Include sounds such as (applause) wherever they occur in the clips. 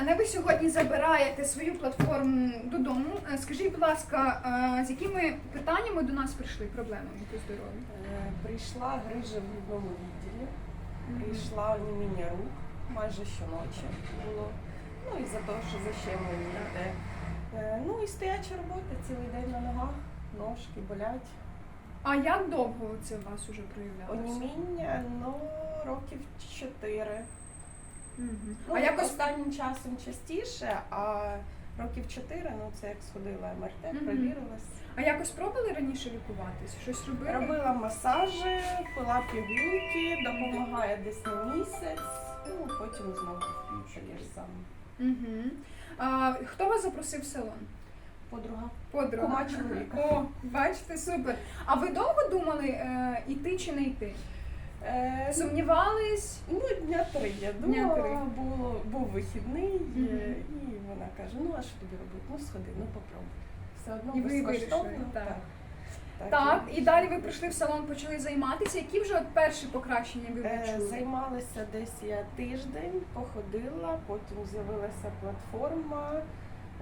Олена, ви сьогодні забираєте свою платформу додому. Е, Скажіть, будь ласка, е, з якими питаннями до нас прийшли проблемами по здоров'ю? Е, Прийшла грижа в грудному відділі, прийшла оніміння рук майже щоночі було. Ну і за те, що защемлення йде. Ну і стояча робота цілий день на ногах, ножки болять. А як довго це у вас уже проявлялося? Оніміння, ну, років чотири. Мгм. Ну, А якось останнім часом частіше, а років чотири, ну це як сходила МРТ, Мгм. провірилась. а якось пробували раніше лікуватись? Щось робили? Робила масажі, пила пігулки, допомагає десь на місяць, ну потім знову таке ж саме. Угу. А, хто вас запросив в салон? Подруга. Подруга. Кума чоловіка. О, бачите, супер. А ви довго думали, е, йти чи не йти? Е, Сумнівались? ну, дня три я Дня думала, три. було, був вихідний, е, і вона каже, ну а що тобі робити? Ну сходи, ну попробуй. Все одно І ви безкоштовно. вирішили, так. Так, Так, і далі ви прийшли в салон, почали займатися. Які вже от перші покращення ви Е, відчули? Займалася десь я тиждень, походила, потім з'явилася платформа.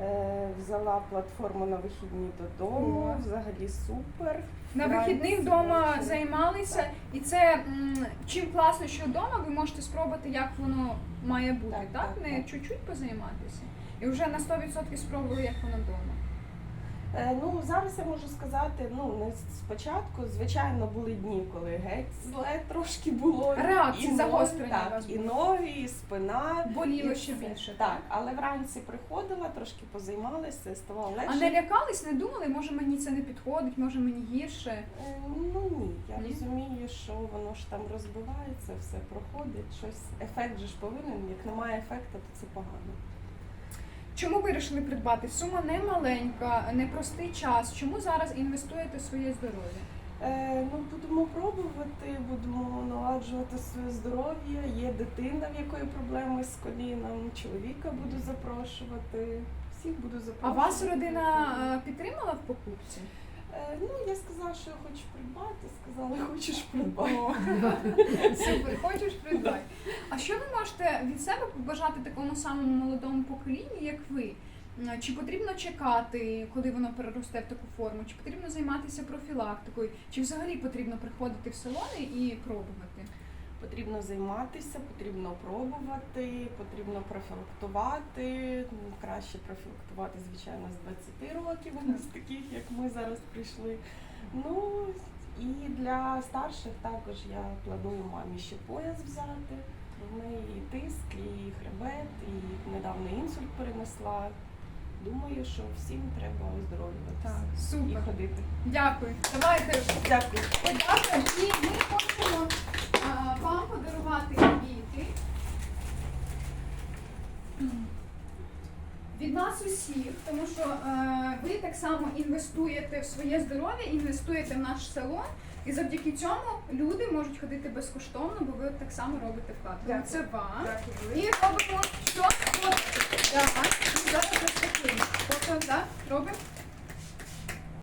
Е, Взяла платформу на вихідні додому, взагалі супер. На вихідних вдома займалися, і це м, чим класно, що вдома ви можете спробувати, як воно має бути, так? Так, так, Не так. чуть-чуть позайматися. І вже на 100% спробували, як воно вдома. Е, Ну зараз я можу сказати, ну не спочатку, звичайно, були дні, коли геть зле трошки було. Реакції, І ноги, загострення так, і ноги, і спина. Боліло і ще більше. Так, але вранці приходила, трошки позаймалася, ставало легше. А не лякались, не думали, може мені це не підходить, може мені гірше. Е, Ну ні, я Ні? розумію, що воно ж там розбивається, все проходить, щось. Ефект же ж повинен. Як немає ефекту, то це погано. Чому вирішили придбати? Сума не маленька, непростий час. Чому зараз інвестуєте в своє здоров'я? Е, ну будемо пробувати, будемо наладжувати своє здоров'я. Є дитина, в якої проблеми з коліном. Чоловіка буду запрошувати. Всіх буду запрошувати. А вас родина е, підтримала в покупці? Е, ну сказала, що я хочу придбати. Сказали, хочеш придбати. (laughs) Супер, хочеш придбати. А що ви можете від себе побажати такому самому молодому поколінню, як ви? Чи потрібно чекати, коли воно переросте в таку форму? Чи потрібно займатися профілактикою? Чи взагалі потрібно приходити в салони і пробувати? Потрібно займатися, потрібно пробувати, потрібно профілактувати. Ну, Краще профілактувати, звичайно, з 20 років, у нас таких, як ми зараз прийшли. Ну і для старших також я планую мамі ще пояс взяти. В неї і тиск, і хребет, і недавно інсульт перенесла. Думаю, що всім треба оздоровлюватися і супер. ходити. Дякую. Давайте Дякую. подякуємо. І ми хочемо а, вам подарувати квіти. Від нас усіх, тому що е, ви так само інвестуєте в своє здоров'я, інвестуєте в наш салон, і завдяки цьому люди можуть ходити безкоштовно, бо ви так само робите вклад. Тому Дякую. Це вам. Дякую. І робимо